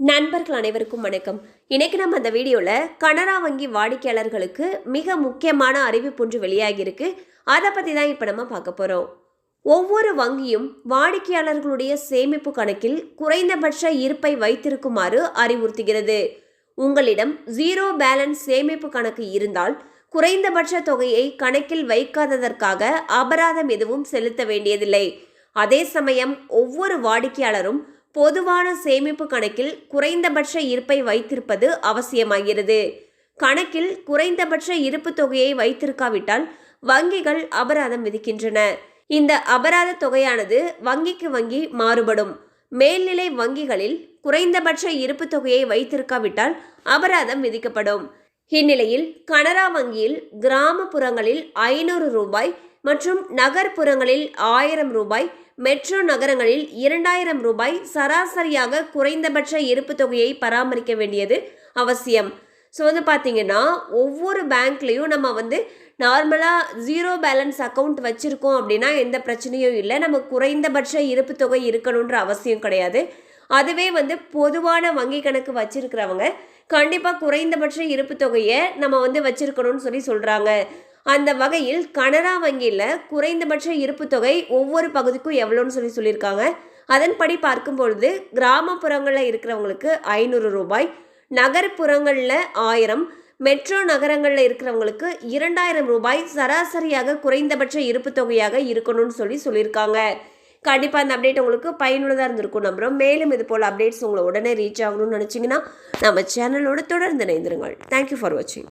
நண்பர்கள் அனைவருக்கும் வணக்கம். இன்றைக்கி நம்ம அந்த வீடியோவில் கனரா வங்கி வாடிக்கையாளர்களுக்கு மிக முக்கியமான அறிவிப்பு ஒன்று வெளியாகியிருக்கு. அதை பற்றி தான் இப்போ நம்ம பார்க்க போகிறோம் ஒவ்வொரு வங்கியும் வாடிக்கையாளர்களுடைய சேமிப்பு கணக்கில் குறைந்தபட்ச இருப்பை வைத்திருக்குமாறு அறிவுறுத்துகிறது. உங்களிடம் ஜீரோ பேலன்ஸ் சேமிப்பு கணக்கு இருந்தால் குறைந்தபட்ச தொகையை கணக்கில் வைக்காததற்காக அபராதம் எதுவும் செலுத்த வேண்டியதில்லை. அதே சமயம் ஒவ்வொரு வாடிக்கையாளரும் பொதுவான சேமிப்பு கணக்கில் குறைந்தபட்ச இருப்பை வைத்திருப்பது அவசியமாகிறது. கணக்கில் குறைந்தபட்ச இருப்பு தொகையை வைத்திருக்காவிட்டால் வங்கிகள் அபராதம் விதிக்கின்றன. இந்த அபராத தொகையானது வங்கிக்கு வங்கி மாறுபடும். மேல்நிலை வங்கிகளில் குறைந்தபட்ச இருப்பு தொகையை வைத்திருக்காவிட்டால் அபராதம் விதிக்கப்படும். இந்நிலையில் கனரா வங்கியில் கிராமப்புறங்களில் ஐநூறு ரூபாய் மற்றும் நகர்ப்புறங்களில் ஆயிரம் ரூபாய் மெட்ரோ நகரங்களில் இரண்டாயிரம் ரூபாய் சராசரியாக குறைந்தபட்ச இருப்பு தொகையை பராமரிக்க வேண்டியது அவசியம். ஸோ வந்து பார்த்தீங்கன்னா ஒவ்வொரு பேங்க்லேயும் நம்ம வந்து நார்மலாக ஜீரோ பேலன்ஸ் அக்கௌண்ட் வச்சுருக்கோம் அப்படின்னா எந்த பிரச்சனையும் இல்லை. நம்ம குறைந்தபட்ச இருப்பு தொகை இருக்கணுன்ற அவசியம் கிடையாது. அதுவே வந்து பொதுவான வங்கி கணக்கு வச்சுருக்கிறவங்க கண்டிப்பாக குறைந்தபட்ச இருப்பு தொகையை நம்ம வந்து வச்சுருக்கணும்னு சொல்லி சொல்கிறாங்க அந்த வகையில் கனரா வங்கியில் குறைந்தபட்ச இருப்பு தொகை ஒவ்வொரு பகுதிக்கும் எவ்வளோன்னு சொல்லி சொல்லியிருக்காங்க. அதன்படி பார்க்கும் பொழுது கிராமப்புறங்களில் இருக்கிறவங்களுக்கு ஐநூறு ரூபாய் நகர்ப்புறங்களில் ஆயிரம் மெட்ரோ நகரங்களில் இருக்கிறவங்களுக்கு இரண்டாயிரம் ரூபாய் சராசரியாக குறைந்தபட்ச இருப்பு தொகையாக இருக்கணும்னு சொல்லி சொல்லியிருக்காங்க. கண்டிப்பாக அந்த அப்டேட் உங்களுக்கு பயனுள்ளதாக இருந்திருக்கும் நம்புகிறோம் மேலும் இது போல் அப்டேட்ஸ் உங்களை உடனே ரீச் ஆகணும்னு நினச்சிங்கன்னா நம்ம சேனலோடு தொடர்ந்து இணைந்திருங்கள். தேங்க்யூ ஃபார் வாட்சிங்